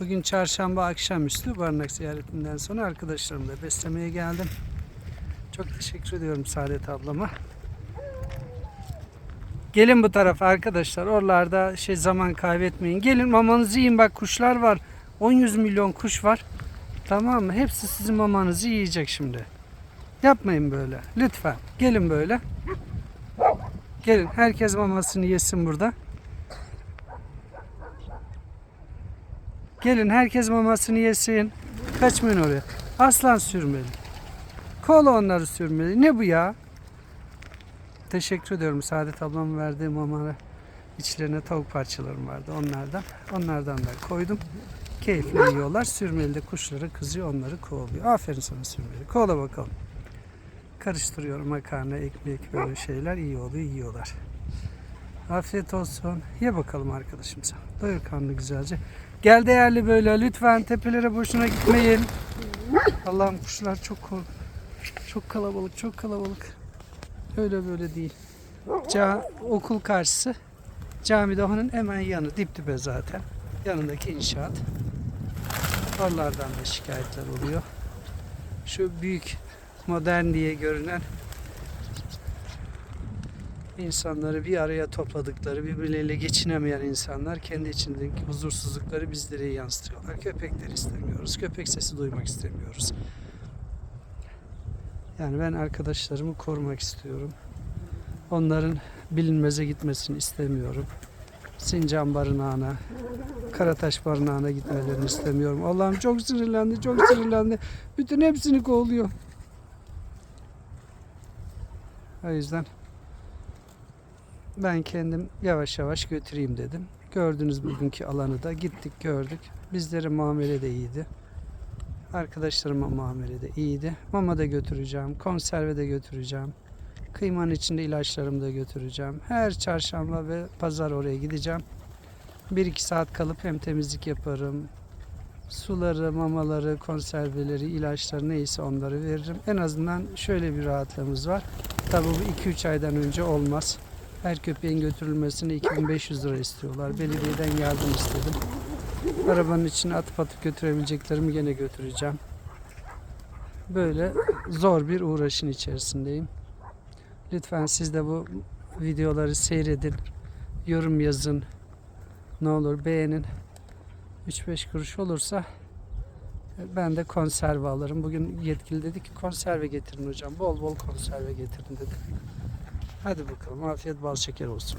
Bugün çarşamba akşamüstü barınak ziyaretinden sonra arkadaşlarımla beslemeye geldim. Çok teşekkür ediyorum Saadet ablama. Gelin bu tarafa arkadaşlar. Oralarda şey zaman kaybetmeyin. Gelin mamanızı yiyin bak kuşlar var. 10-100 milyon kuş var. Tamam mı? Hepsi sizin mamanızı yiyecek şimdi. Yapmayın böyle. Lütfen. Gelin böyle. Gelin. Herkes mamasını yesin burada. Gelin herkes mamasını yesin. Kaçmayın oraya. Aslan sürmeli. Kola onları sürmeli. Ne bu ya? Teşekkür ediyorum Saadet ablamın verdiği mamalara. İçlerine tavuk parçalarım vardı onlardan. Onlardan da koydum. Keyifle yiyorlar. Sürmeli de kuşları kızıyor onları kovalıyor. Aferin sana sürmeli. Kola bakalım. Karıştırıyorum makarna, ekmek böyle şeyler iyi oluyor yiyorlar. Afiyet olsun. Ye bakalım arkadaşımıza. Doyur karnını güzelce. Gel değerli böyle lütfen tepelere boşuna gitmeyin. Allah'ım kuşlar çok çok kalabalık, çok kalabalık. Öyle böyle değil. Ca okul karşısı. Cami Doğan'ın hemen yanı dip dibe zaten. Yanındaki inşaat. Oralardan da şikayetler oluyor. Şu büyük modern diye görünen insanları bir araya topladıkları, birbirleriyle geçinemeyen insanlar kendi içindeki huzursuzlukları bizlere yansıtıyorlar. Köpekleri istemiyoruz. Köpek sesi duymak istemiyoruz. Yani ben arkadaşlarımı korumak istiyorum. Onların bilinmeze gitmesini istemiyorum. Sincan barınağına, Karataş barınağına gitmelerini istemiyorum. Allah'ım çok sinirlendi, çok sinirlendi. Bütün hepsini kovalıyor. O yüzden ben kendim yavaş yavaş götüreyim dedim. Gördünüz bugünkü alanı da gittik gördük. Bizlere muamele de iyiydi. Arkadaşlarıma muamele de iyiydi. Mama da götüreceğim, konserve de götüreceğim. Kıymanın içinde ilaçlarımı da götüreceğim. Her çarşamba ve pazar oraya gideceğim. 1-2 saat kalıp hem temizlik yaparım. Suları, mamaları, konserveleri, ilaçları neyse onları veririm. En azından şöyle bir rahatlığımız var. Tabii bu 2-3 aydan önce olmaz. Her köpeğin götürülmesine 2500 lira istiyorlar. Belediyeden yardım istedim. Arabanın içine atıp atıp götürebileceklerimi gene götüreceğim. Böyle zor bir uğraşın içerisindeyim. Lütfen siz de bu videoları seyredin. Yorum yazın. Ne olur beğenin. 3-5 kuruş olursa ben de konserve alırım. Bugün yetkili dedi ki konserve getirin hocam. Bol bol konserve getirin dedi. Hadi bakalım afiyet bal şeker olsun.